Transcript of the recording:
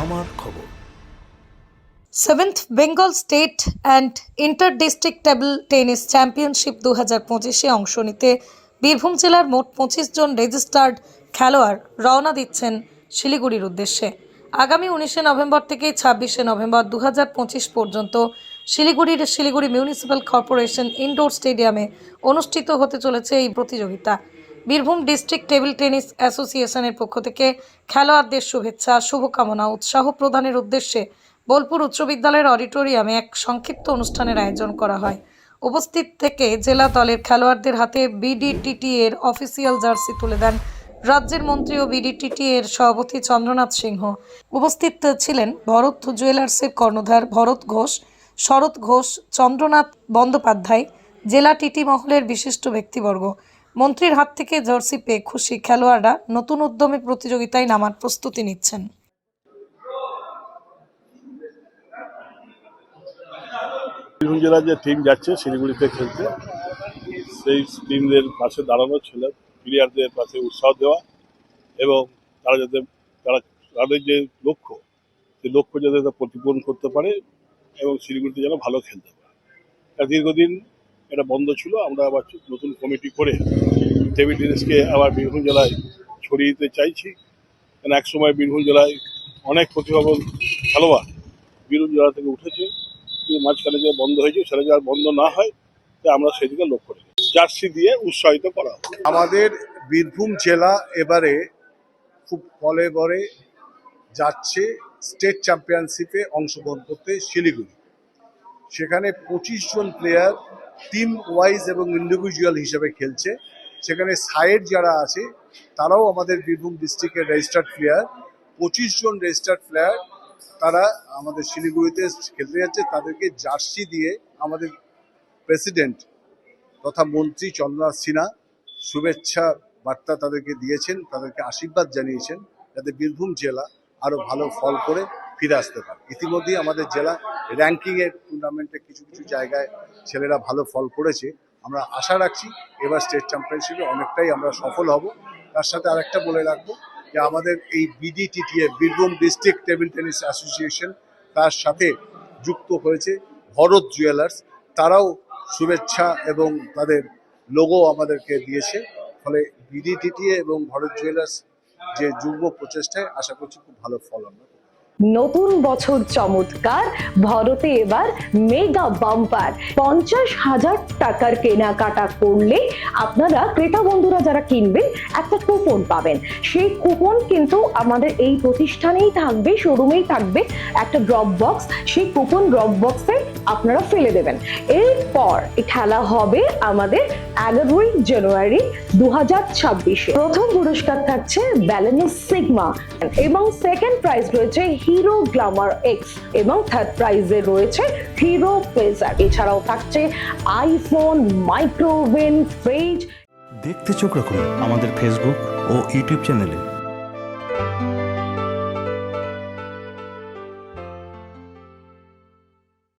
আমার খবর। Seventh Bengal state and inter district table tennis championship দু হাজার পঁচিশে অংশ নিতে বীরভূম জেলার মোট পঁচিশ জন রেজিস্টার্ড খেলোয়াড় রওনা দিচ্ছেন শিলিগুড়ির উদ্দেশ্যে। আগামী উনিশে নভেম্বর থেকে ছাব্বিশে নভেম্বর দু হাজার পঁচিশ পর্যন্ত শিলিগুড়ির শিলিগুড়ি মিউনিসিপ্যাল কর্পোরেশন ইনডোর স্টেডিয়ামে অনুষ্ঠিত হতে চলেছে এই প্রতিযোগিতা। বীরভূম ডিস্ট্রিক্ট টেবিল টেনিস অ্যাসোসিয়েশনের পক্ষ থেকে খেলোয়াড়দের শুভেচ্ছা, শুভকামনা, উৎসাহ প্রদানের উদ্দেশ্যে বোলপুর উচ্চ বিদ্যালয়ের অডিটোরিয়ামে এক সংক্ষিপ্ত অনুষ্ঠানের আয়োজন করা হয়। উপস্থিত থেকে জেলা দলের খেলোয়াড়দের হাতে বিডিটিটি এর অফিসিয়াল জার্সি তুলে দেন রাজ্যের মন্ত্রী ও বিডিটিটি এর সভাপতি চন্দ্রনাথ সিংহ। উপস্থিত ছিলেন ভরত জুয়েলার্সের কর্ণধার ভরত ঘোষ, শরৎ ঘোষ, চন্দ্রনাথ বন্দ্যোপাধ্যায়, জেলা টিটি মহলের বিশিষ্ট ব্যক্তিবর্গ। মন্ত্রীর হাত থেকে জার্সি পেয়ে খুশি খেলোয়াড়রা নতুন উদ্যমে প্রতিযোগিতায় নামার প্রস্তুতি নিচ্ছেন। বীরভূম জেলার যে টিম যাচ্ছে, শিলিগুড়িতে খেলতে, সেই টিমদের পাশে দাঁড়ানো ছিল প্লেয়ারদের পাশে উৎসাহ দেওয়া এবং তারা যাতে, তারা, তাদের যে লক্ষ্য, সেই লক্ষ্য যাতে প্রতিপূরণ করতে পারে এবং শিলিগুড়িতে যেন ভালো খেলতে পারে। দীর্ঘদিন এটা বন্ধ ছিল। আমরা আবার নতুন কমিটি করে টেবিল টেনিসকে আবার বীরভূম জেলায় ছড়িয়ে দিতে চাইছি। কারণ এক সময় বীরভূম জেলায় অনেক প্রতিভাবান খেলোয়াড় বীরভূম জেলা থেকে উঠেছে। কিন্তু মাঝখানে যে বন্ধ হয়েছে, সেটা যার বন্ধ না হয়, তা আমরা সেদিকে লক্ষ্য রেখেছি। জার্সি দিয়ে উৎসাহিত করা আমাদের বীরভূম জেলা এবারে খুব ফলে বলে যাচ্ছে স্টেট চ্যাম্পিয়নশিপে অংশগ্রহণ করতে শিলিগুড়ি। সেখানে পঁচিশ জন প্লেয়ার টিম ওয়াইজ এবং ইন্ডিভিজুয়াল হিসেবে খেলছে। সেখানে সাইড যারা আছে, তারাও আমাদের বীরভূম ডিস্ট্রিক্টের রেজিস্টার্ড প্লেয়ার পঁচিশ জন রেজিস্টার্ড প্লেয়ার তারা আমাদের শিলিগুড়িতে খেলতে যাচ্ছে। তাদেরকে জার্সি দিয়ে আমাদের প্রেসিডেন্ট তথা মন্ত্রী চন্দ্রনাথ সিনহা শুভেচ্ছা বার্তা তাদেরকে দিয়েছেন, তাদেরকে আশীর্বাদ জানিয়েছেন যাতে বীরভূম জেলা আরও ভালো ফল করে ফিরে আসতে পারে। ইতিমধ্যেই আমাদের জেলা র্যাঙ্কিং এর টুর্নামেন্টে কিছু কিছু জায়গায় ছেলেরা ভালো ফল করেছে। আমরা আশা রাখছি এবার স্টেট চ্যাম্পিয়নশিপে অনেকটাই আমরা সফল হব। তার সাথে আরেকটা বলে রাখব যে আমাদের এই BDTTA Birbhum district table tennis association তার সাথে যুক্ত হয়েছে ভরত জুয়েলার্স তারাও শুভেচ্ছা এবং তাদের লোগো আমাদেরকে দিয়েছে। ফলে বিডিটিটিএ এবং ভরত জুয়েলার্স যে যুগ্ম প্রচেষ্টায় আশা করছি খুব ভালো ফল আমরা। নতুন বছর চমৎকার। ভরতে এবার মেগা বাম্পার পঞ্চাশ হাজার টাকার কেনাকাটা করলে আপনারা ক্রেতা বন্ধুরা যারা কিনবেন, একটা কুপন পাবেন। সেই কুপন কিন্তু আমাদের এই প্রতিষ্ঠানেই থাকবে শোরুমেই থাকবে, একটা ড্রপ বক্স সেই কুপন ড্রপ বক্সে আপনারা ফেলে দেবেন। এরপর খেলা হবে আমাদের এগারোই জানুয়ারি দু হাজার ছাব্বিশে। প্রথম পুরস্কার থাকছে ব্যালেন্স সিগমা এবং সেকেন্ড প্রাইজ রয়েছে হিরো গ্লামার এক্স এবং থার্ড প্রাইজে রয়েছে হিরো প্লেজার এছাড়াও থাকছে আইফোন মাইক্রোওভেন ফ্রিজ দেখতে চোখ রাখুন আমাদের ফেসবুক ও ইউটিউব চ্যানেলে